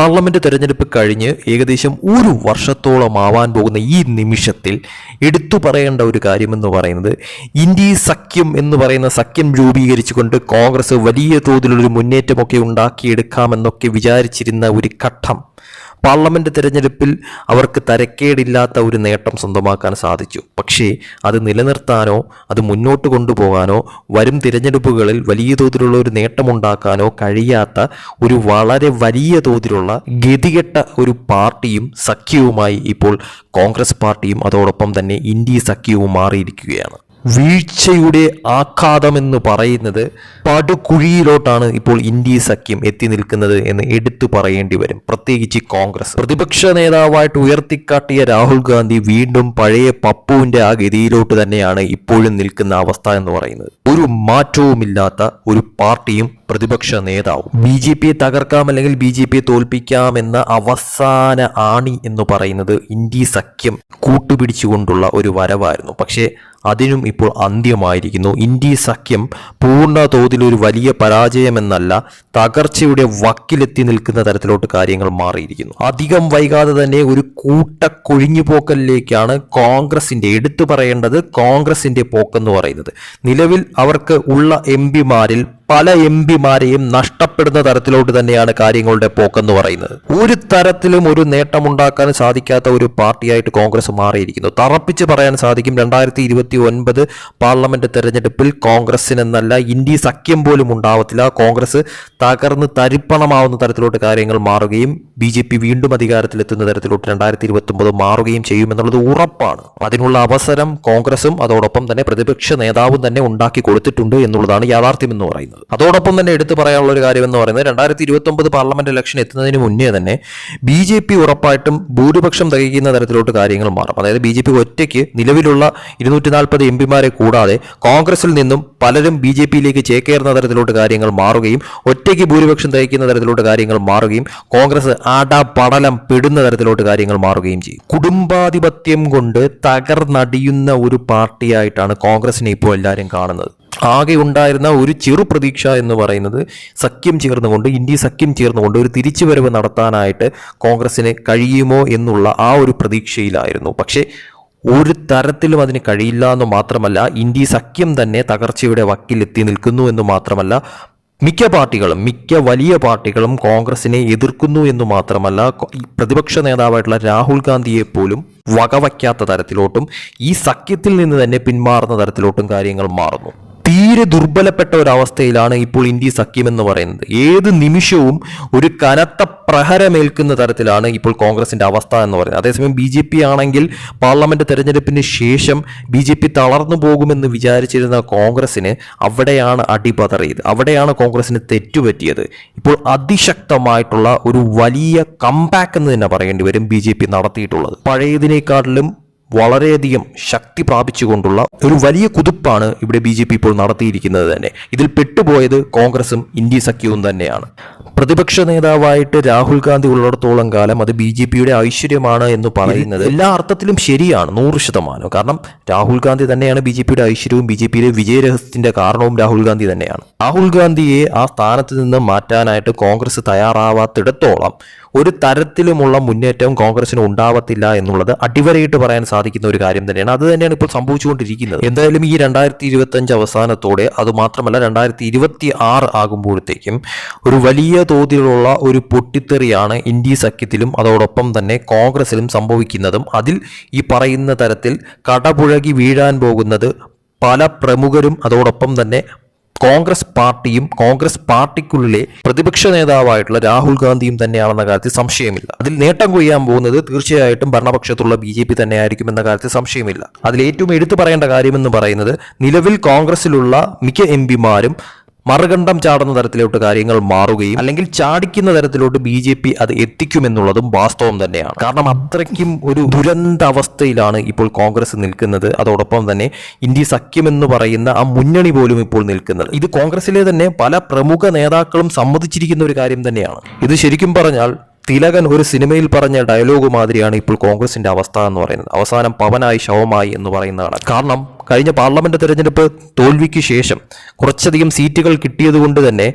Parliament തെരഞ്ഞെടുപ്പ് കഴിഞ്ഞ് ഏകദേശം ഒരു വർഷത്തോളം ആവാൻ പോകുന്ന ഈ നിമിഷത്തിൽ എടുത്തു പറയേണ്ട ഒരു കാര്യമെന്ന് പറയുന്നത് ഇന്ത്യ സഖ്യം എന്ന് പറയുന്ന സഖ്യം രൂപീകരിച്ചുകൊണ്ട് കോൺഗ്രസ് വലിയ തോതിലൊരു മുന്നേറ്റമൊക്കെ ഉണ്ടാക്കിയെടുക്കാമെന്നൊക്കെ വിചാരിച്ചിരുന്ന ഒരു ഘട്ടം പാർലമെന്റ് തിരഞ്ഞെടുപ്പിൽ അവർക്ക് തരക്കേടില്ലാത്ത ഒരു നേട്ടം സ്വന്തമാക്കാൻ സാധിച്ചു. പക്ഷേ അത് നിലനിർത്താനോ അത് മുന്നോട്ട് കൊണ്ടുപോകാനോ വരും തിരഞ്ഞെടുപ്പുകളിൽ വലിയ തോതിലുള്ള ഒരു നേട്ടമുണ്ടാക്കാനോ കഴിയാത്ത ഒരു വളരെ വലിയ തോതിലുള്ള ഗതികെട്ട ഒരു പാർട്ടിയും സഖ്യവുമായി ഇപ്പോൾ കോൺഗ്രസ് പാർട്ടിയും അതോടൊപ്പം തന്നെ ഇന്ത്യ സഖ്യവും മാറിയിരിക്കുകയാണ്. വീഴ്ചയുടെ ആഘാതമെന്ന് പറയുന്നത് പടുകുഴിയിലോട്ടാണ് ഇപ്പോൾ ഇന്ത്യ സഖ്യം എത്തി നിൽക്കുന്നത് എന്ന് എടുത്തു പറയേണ്ടി വരും. പ്രത്യേകിച്ച് കോൺഗ്രസ്. പ്രതിപക്ഷ നേതാവായിട്ട് ഉയർത്തിക്കാട്ടിയ രാഹുൽ ഗാന്ധി വീണ്ടും പഴയ പപ്പുവിന്റെ ആ ഗതിയിലോട്ട് തന്നെയാണ് ഇപ്പോഴും നിൽക്കുന്ന അവസ്ഥ എന്ന് പറയുന്നത്. ഒരു മാറ്റവുമില്ലാത്ത ഒരു പാർട്ടിയും പ്രതിപക്ഷ നേതാവ്. ബി ജെ പിയെ തകർക്കാം അല്ലെങ്കിൽ ബി ജെ പിയെ തോൽപ്പിക്കാം എന്ന അവസാന ആണി എന്ന് പറയുന്നത് ഇന്ത്യ സഖ്യം കൂട്ടുപിടിച്ചുകൊണ്ടുള്ള ഒരു വരവായിരുന്നു. പക്ഷേ അതിനും ഇപ്പോൾ അന്ത്യമായിരിക്കുന്നു. ഇന്ത്യ സഖ്യം പൂർണ തോതിൽ ഒരു വലിയ പരാജയമെന്നല്ല തകർച്ചയുടെ വക്കിലെത്തി നിൽക്കുന്ന തരത്തിലോട്ട് കാര്യങ്ങൾ മാറിയിരിക്കുന്നു. അധികം വൈകാതെ തന്നെ ഒരു കൂട്ട കൊഴിഞ്ഞുപോക്കലിലേക്കാണ് കോൺഗ്രസിന്റെ എടുത്തു പറയേണ്ടത് കോൺഗ്രസിന്റെ പോക്കെന്ന് പറയുന്നത്. നിലവിൽ അവർക്ക് ഉള്ള എം പിമാരിൽ പല എം പിമാരെയും നഷ്ടപ്പെടുന്ന തരത്തിലോട്ട് തന്നെയാണ് കാര്യങ്ങളുടെ പോക്കെന്ന് പറയുന്നത്. ഒരു തരത്തിലും ഒരു നേട്ടമുണ്ടാക്കാൻ സാധിക്കാത്ത ഒരു പാർട്ടിയായിട്ട് കോൺഗ്രസ് മാറിയിരിക്കുന്നു. തറപ്പിച്ച് പറയാൻ സാധിക്കും രണ്ടായിരത്തി ഇരുപത്തി ഒൻപത് പാർലമെന്റ് തെരഞ്ഞെടുപ്പിൽ കോൺഗ്രസിനെന്നല്ല ഇന്ത്യ സഖ്യം പോലും ഉണ്ടാവത്തില്ല. കോൺഗ്രസ് തകർന്ന് തരിപ്പണമാവുന്ന തരത്തിലോട്ട് കാര്യങ്ങൾ മാറുകയും ബി ജെ പി വീണ്ടും അധികാരത്തിലെത്തുന്ന തരത്തിലോട്ട് രണ്ടായിരത്തി ഇരുപത്തി ഒമ്പത് മാറുകയും ചെയ്യുമെന്നുള്ളത് ഉറപ്പാണ്. അതിനുള്ള അവസരം കോൺഗ്രസും അതോടൊപ്പം തന്നെ പ്രതിപക്ഷ നേതാവും തന്നെ ഉണ്ടാക്കി കൊടുത്തിട്ടുണ്ട് എന്നുള്ളതാണ് യാഥാർത്ഥ്യം എന്ന് പറയുന്നത്. അതോടൊപ്പം തന്നെ എടുത്തു പറയാനുള്ള ഒരു കാര്യം എന്ന് പറയുന്നത് രണ്ടായിരത്തി ഇരുപത്തി ഒമ്പത് പാർലമെന്റ് ഇലക്ഷൻ എത്തുന്നതിന് മുന്നേ തന്നെ ബി ജെ പി ഉറപ്പായിട്ടും ഭൂരിപക്ഷം തികയ്ക്കുന്ന തരത്തിലോട്ട് കാര്യങ്ങൾ മാറും. അതായത് ബി ജെ പി ഒറ്റയ്ക്ക് നിലവിലുള്ള ഇരുന്നൂറ്റി നാൽപ്പത് എം പിമാരെ കൂടാതെ കോൺഗ്രസിൽ നിന്നും പലരും ബി ജെ പിയിലേക്ക് ചേക്കേറുന്ന തരത്തിലോട്ട് കാര്യങ്ങൾ മാറുകയും ഒറ്റയ്ക്ക് ഭൂരിപക്ഷം തികയ്ക്കുന്ന തരത്തിലോട്ട് കാര്യങ്ങൾ മാറുകയും കോൺഗ്രസ് അട പടലം പെടുന്ന തരത്തിലോട്ട് കാര്യങ്ങൾ മാറുകയും ചെയ്യും. കുടുംബാധിപത്യം കൊണ്ട് തകർന്നടിയുന്ന ഒരു പാർട്ടിയായിട്ടാണ് കോൺഗ്രസിനെ ഇപ്പോൾ എല്ലാവരും കാണുന്നത്. ആകെ ഉണ്ടായിരുന്ന ഒരു ചെറു പ്രതീക്ഷ എന്ന് പറയുന്നത് സഖ്യം ചേർന്നുകൊണ്ട് ഇന്ത്യ സഖ്യം ചേർന്നുകൊണ്ട് ഒരു തിരിച്ചുവരവ് നടത്താനായിട്ട് കോൺഗ്രസിന് കഴിയുമോ എന്നുള്ള ആ ഒരു പ്രതീക്ഷയിലായിരുന്നു. പക്ഷേ ഒരു തരത്തിലും അതിന് കഴിയില്ല എന്ന് മാത്രമല്ല ഇന്ത്യ സഖ്യം തന്നെ തകർച്ചയുടെ വക്കിലെത്തി നിൽക്കുന്നു എന്ന് മാത്രമല്ല മിക്ക പാർട്ടികളും മിക്ക വലിയ പാർട്ടികളും കോൺഗ്രസിനെ എതിർക്കുന്നു എന്ന് മാത്രമല്ല പ്രതിപക്ഷ നേതാവായിട്ടുള്ള രാഹുൽ ഗാന്ധിയെ പോലും വകവയ്ക്കാത്ത തരത്തിലോട്ടും ഈ സഖ്യത്തിൽ നിന്ന് തന്നെ പിന്മാറുന്ന തരത്തിലോട്ടും കാര്യങ്ങൾ മാറുന്നു. തീരെ ദുർബലപ്പെട്ട ഒരവസ്ഥയിലാണ് ഇപ്പോൾ ഇന്ത്യ സഖ്യം എന്ന് പറയുന്നത്. ഏത് നിമിഷവും ഒരു കനത്ത പ്രഹരമേൽക്കുന്ന തരത്തിലാണ് ഇപ്പോൾ കോൺഗ്രസിന്റെ അവസ്ഥ എന്ന് പറയുന്നത്. അതേസമയം ബി ജെ പി ആണെങ്കിൽ പാർലമെന്റ് തെരഞ്ഞെടുപ്പിന് ശേഷം ബി ജെ പി തളർന്നു പോകുമെന്ന് വിചാരിച്ചിരുന്ന കോൺഗ്രസിന് അവിടെയാണ് അടിപതറിയത്. അവിടെയാണ് കോൺഗ്രസിന് തെറ്റുപറ്റിയത്. ഇപ്പോൾ അതിശക്തമായിട്ടുള്ള ഒരു വലിയ കമ്പാക്ക് എന്ന് തന്നെ പറയേണ്ടി വരും ബി ജെ പി നടത്തിയിട്ടുള്ളത്. പഴയതിനേക്കാട്ടിലും വളരെയധികം ശക്തി പ്രാപിച്ചുകൊണ്ടുള്ള ഒരു വലിയ കുതിപ്പാണ് ഇവിടെ ബി ജെ പി ഇപ്പോൾ നടത്തിയിരിക്കുന്നത് തന്നെ. ഇതിൽ പെട്ടുപോയത് കോൺഗ്രസും ഇന്ത്യ സഖ്യവും തന്നെയാണ്. പ്രതിപക്ഷ നേതാവായിട്ട് രാഹുൽ ഗാന്ധി ഉള്ളിടത്തോളം കാലം അത് ബി ജെ പിയുടെ ഐശ്വര്യമാണ് എന്ന് പറയുന്നത് എല്ലാ അർത്ഥത്തിലും ശരിയാണ് നൂറ് ശതമാനം. കാരണം രാഹുൽ ഗാന്ധി തന്നെയാണ് ബി ജെ പിയുടെ ഐശ്വര്യവും ബി ജെ പിയുടെ വിജയരഹസ്യത്തിന്റെ കാരണവും രാഹുൽ ഗാന്ധി തന്നെയാണ്. രാഹുൽ ഗാന്ധിയെ ആ സ്ഥാനത്ത് നിന്ന് മാറ്റാനായിട്ട് കോൺഗ്രസ് തയ്യാറാവാത്തിടത്തോളം ഒരു തരത്തിലുമുള്ള മുന്നേറ്റം കോൺഗ്രസിന് ഉണ്ടാവത്തില്ല എന്നുള്ളത് അടിവരയിട്ട് പറയാൻ സാധിക്കുന്ന ഒരു കാര്യം തന്നെയാണ്. അത് തന്നെയാണ് ഇപ്പോൾ സംഭവിച്ചുകൊണ്ടിരിക്കുന്നത്. എന്തായാലും ഈ രണ്ടായിരത്തി ഇരുപത്തി അഞ്ച് അവസാനത്തോടെ അത് മാത്രമല്ല രണ്ടായിരത്തി ഇരുപത്തി ആറ് ആകുമ്പോഴത്തേക്കും ഒരു വലിയ തോതിലുള്ള ഒരു പൊട്ടിത്തെറിയാണ് ഇന്ത്യ സഖ്യത്തിലും അതോടൊപ്പം തന്നെ കോൺഗ്രസിലും സംഭവിക്കുന്നതും. അതിൽ ഈ പറയുന്ന തരത്തിൽ കടപുഴകി വീഴാൻ പോകുന്നത് പല പ്രമുഖരും അതോടൊപ്പം തന്നെ കോൺഗ്രസ് പാർട്ടിയും കോൺഗ്രസ് പാർട്ടിക്കുള്ളിലെ പ്രതിപക്ഷ നേതാവായിട്ടുള്ള രാഹുൽ ഗാന്ധിയും തന്നെയാണെന്ന കാര്യത്തിൽ സംശയമില്ല. അതിൽ നേട്ടം കൊയ്യാൻ പോകുന്നത് തീർച്ചയായിട്ടും ഭരണപക്ഷത്തുള്ള ബി ജെ പി തന്നെയായിരിക്കും എന്ന കാര്യത്തിൽ സംശയമില്ല. അതിൽ ഏറ്റവും എടുത്തു പറയേണ്ട കാര്യമെന്ന് പറയുന്നത് നിലവിൽ കോൺഗ്രസിലുള്ള മിക്ക എം പിമാരും മറുകണ്ഠം ചാടുന്ന തരത്തിലോട്ട് കാര്യങ്ങൾ മാറുകയും അല്ലെങ്കിൽ ചാടിക്കുന്ന തരത്തിലോട്ട് ബി ജെ പി അത് എത്തിക്കുമെന്നുള്ളതും വാസ്തവം തന്നെയാണ്. കാരണം അത്രയ്ക്കും ഒരു ദുരന്ത അവസ്ഥയിലാണ് ഇപ്പോൾ കോൺഗ്രസ് നിൽക്കുന്നത്. അതോടൊപ്പം തന്നെ ഇന്ത്യ സഖ്യം എന്ന് പറയുന്ന ആ മുന്നണി പോലും ഇപ്പോൾ നിൽക്കുന്നത്. ഇത് കോൺഗ്രസിലെ തന്നെ പല പ്രമുഖ നേതാക്കളും സമ്മതിച്ചിരിക്കുന്ന ഒരു കാര്യം തന്നെയാണ്. ഇത് ശരിക്കും പറഞ്ഞാൽ തിലകൻ ഒരു സിനിമയിൽ പറഞ്ഞ ഡയലോഗ് മാതിരിയാണ് ഇപ്പോൾ കോൺഗ്രസിന്റെ അവസ്ഥ എന്ന് പറയുന്നത്. അവസാനം പവനായി ശവമായി എന്ന് പറയുന്നതാണ്. കാരണം കഴിഞ്ഞ പാർലമെന്റ് തെരഞ്ഞെടുപ്പ് തോൽവിക്ക് ശേഷം കുറച്ചധികം സീറ്റുകൾ കിട്ടിയതുകൊണ്ട് തന്നെ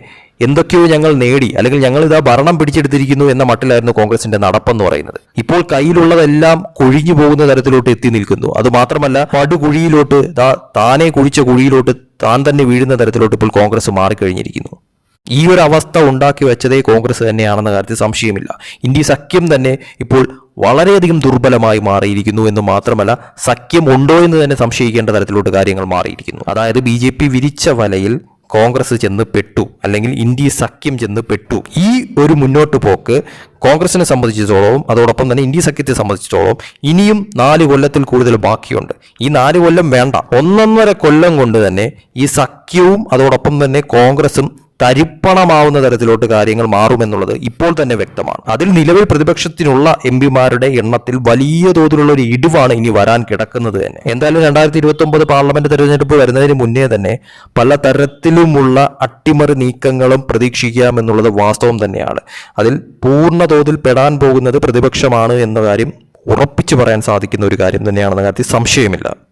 എന്തൊക്കെയോ ഞങ്ങൾ നേടി അല്ലെങ്കിൽ ഞങ്ങൾ ഇതാ ഭരണം പിടിച്ചെടുത്തിരിക്കുന്നു എന്ന മട്ടിലായിരുന്നു കോൺഗ്രസിന്റെ നടപ്പെന്ന് പറയുന്നത്. ഇപ്പോൾ കയ്യിലുള്ളതെല്ലാം കൊഴിഞ്ഞു പോകുന്ന തരത്തിലോട്ട് എത്തി നിൽക്കുന്നു. അത് മാത്രമല്ല പടുകുഴിയിലോട്ട് താനെ കുഴിച്ച കുഴിയിലോട്ട് താൻ തന്നെ വീഴുന്ന തരത്തിലോട്ട് ഇപ്പോൾ കോൺഗ്രസ് മാറിക്കഴിഞ്ഞിരിക്കുന്നു. ഈ ഒരു അവസ്ഥ ഉണ്ടാക്കി വെച്ചതേ കോൺഗ്രസ് തന്നെയാണെന്ന കാര്യത്തിൽ സംശയമില്ല. ഇന്ത്യ സഖ്യം തന്നെ ഇപ്പോൾ വളരെയധികം ദുർബലമായി മാറിയിരിക്കുന്നു എന്ന് മാത്രമല്ല സഖ്യം ഉണ്ടോ എന്ന് തന്നെ സംശയിക്കേണ്ട തരത്തിലോട്ട് കാര്യങ്ങൾ മാറിയിരിക്കുന്നു. അതായത് ബി ജെ പി വിരിച്ച വലയിൽ കോൺഗ്രസ് ചെന്ന് പെട്ടു അല്ലെങ്കിൽ ഇന്ത്യ സഖ്യം ചെന്ന് പെട്ടു. ഈ ഒരു മുന്നോട്ട് പോക്ക് കോൺഗ്രസിനെ സംബന്ധിച്ചിടത്തോളം അതോടൊപ്പം തന്നെ ഇന്ത്യ സഖ്യത്തെ സംബന്ധിച്ചിടത്തോളം ഇനിയും നാല് കൊല്ലത്തിൽ കൂടുതൽ ബാക്കിയുണ്ട്. ഈ നാല് കൊല്ലം വേണ്ട. ഒന്നൊന്നര കൊല്ലം കൊണ്ട് തന്നെ ഈ സഖ്യവും അതോടൊപ്പം തന്നെ കോൺഗ്രസും തരിപ്പണമാവുന്ന തരത്തിലോട്ട് കാര്യങ്ങൾ മാറുമെന്നുള്ളത് ഇപ്പോൾ തന്നെ വ്യക്തമാണ്. അതിൽ നിലവിൽ പ്രതിപക്ഷത്തിനുള്ള എം പിമാരുടെ എണ്ണത്തിൽ വലിയ തോതിലുള്ള ഒരു ഇടിവാണ് ഇനി വരാൻ കിടക്കുന്നത് തന്നെ. എന്തായാലും രണ്ടായിരത്തി ഇരുപത്തി ഒമ്പത് പാർലമെന്റ് തെരഞ്ഞെടുപ്പ് വരുന്നതിന് മുന്നേ തന്നെ പല തരത്തിലുമുള്ള അട്ടിമറി നീക്കങ്ങളും പ്രതീക്ഷിക്കാമെന്നുള്ളത് വാസ്തവം തന്നെയാണ്. അതിൽ പൂർണ തോതിൽ പെടാൻ പോകുന്നത് പ്രതിപക്ഷമാണ് എന്ന കാര്യം ഉറപ്പിച്ചു പറയാൻ സാധിക്കുന്ന ഒരു കാര്യം തന്നെയാണെന്ന കാര്യത്തിൽ സംശയമില്ല.